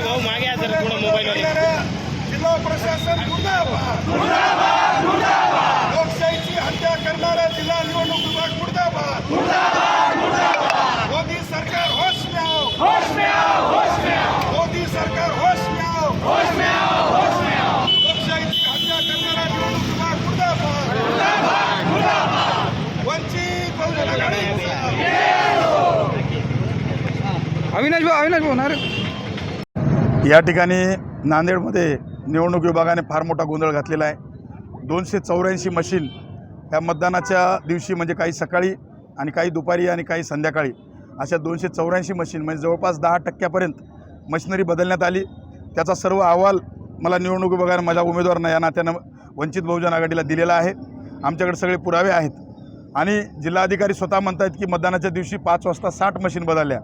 भाऊ मागे जरा थोडं मोबाईल जिल्हा प्रशासन अविनाश भाऊ अविनाश भाऊ ना या ठिकाणी नांदेडमध्ये निवडणूक विभागाने फार मोठा गोंधळ घातलेला आहे. दोनशे चौऱ्याऐंशी मशीन ह्या मतदानाच्या दिवशी म्हणजे काही सकाळी आणि काही दुपारी आणि काही संध्याकाळी अशा दोनशे चौऱ्याऐंशी मशीन म्हणजे जवळपास दहा टक्क्यापर्यंत मशिनरी बदलण्यात आली. त्याचा सर्व अहवाल मला निवडणूक विभागाने माझ्या उमेदवारांना या नात्यानं वंचित बहुजन आघाडीला दिलेला आहे. आमच्याकडे सगळे पुरावे आहेत. आणि जिल्हाधिकारी स्वतः म्हणतायत की मतदानाच्या दिवशी पाच वाजता साठ मशीन बदलल्या.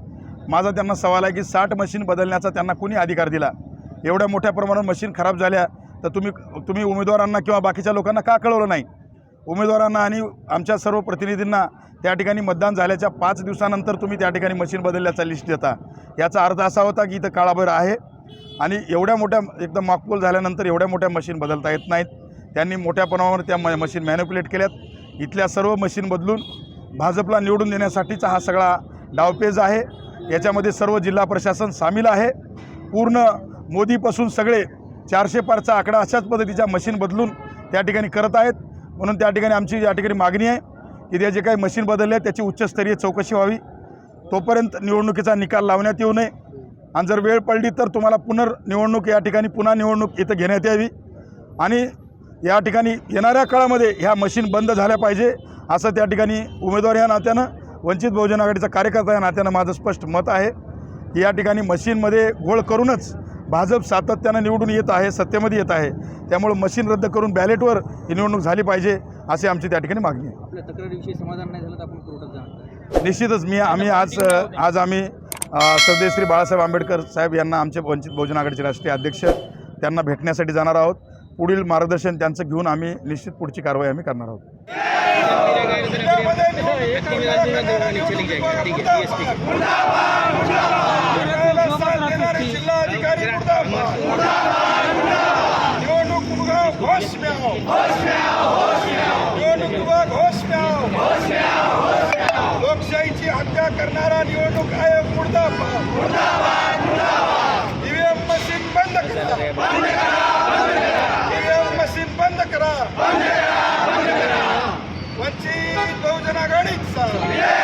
माझा त्यांना सवाल आहे की साठ मशीन बदलण्याचा त्यांना कुणी अधिकार दिला? एवढ्या मोठ्या प्रमाणात मशीन खराब झाल्या तर तुम्ही तुम्ही उमेदवारांना किंवा बाकीच्या लोकांना का कळवलं नाही? उमेदवारांना आणि आमच्या सर्व प्रतिनिधींना त्या ठिकाणी मतदान झाल्याच्या पाच दिवसानंतर तुम्ही त्या ठिकाणी मशीन बदलल्याचा लिस्ट देता. याचा अर्थ असा होता की इथं काळाभर आहे आणि एवढ्या मोठ्या एकदम माकपोल झाल्यानंतर एवढ्या मोठ्या मशीन बदलता येत नाहीत. त्यांनी मोठ्या प्रमाणावर त्या म मशीन मॅन्युप्युलेट केल्यात. इथल्या सर्व मशीन बदलून भाजपला निवडून देण्यासाठीचा हा सगळा डावपेज आहे. याच्यामध्ये सर्व जिल्हा प्रशासन सामील आहे. पूर्ण मोदीपासून सगळे चारशे पारचा आकडा अशाच पद्धतीच्या मशीन बदलून त्या ठिकाणी करत आहेत. म्हणून त्या ठिकाणी आमची या ठिकाणी मागणी आहे की त्या जे काही मशीन बदलले आहेत त्याची उच्चस्तरीय चौकशी व्हावी. तोपर्यंत निवडणुकीचा निकाल लावण्यात येऊ नये. आणि जर वेळ पडली तर तुम्हाला पुनर्निवडणूक या ठिकाणी पुन्हा निवडणूक इथं घेण्यात यावी. आणि या ठिकाणी येणाऱ्या काळामध्ये ह्या मशीन बंद झाल्या पाहिजे असं त्या ठिकाणी उमेदवार या नात्यानं वंचित बहुजन आघाडीचा कार्यकर्ता या नात्यानं माझं स्पष्ट मत आहे. की या ठिकाणी मशीनमध्ये घोळ करूनच भाजप सातत्यानं निवडून येत आहे सत्तेमध्ये येत आहे. त्यामुळं मशीन रद्द करून बॅलेटवर ही निवडणूक झाली पाहिजे अशी आमची त्या ठिकाणी मागणी आहे. समाधान नाही झालं तर आपण कोर्टात जाणार निश्चितच मी आम्ही आज आज आम्ही सरदेव श्री बाळासाहेब आंबेडकर साहेब यांना आमचे वंचित बहुजन आघाडीचे राष्ट्रीय अध्यक्ष त्यांना भेटण्यासाठी जाणार आहोत. पुढील मार्गदर्शन त्यांचं घेऊन आम्ही निश्चित पुढची कारवाई आम्ही करणार आहोत. जिल्हाधिकारी निवडणूक विभाग घोष में निवडणूक विभाग होश में लोकशाहीची हत्या करणारा निवडणूक आयोग मुर्दाबाद ईव्हीएम मशीन बंद करा Constituição.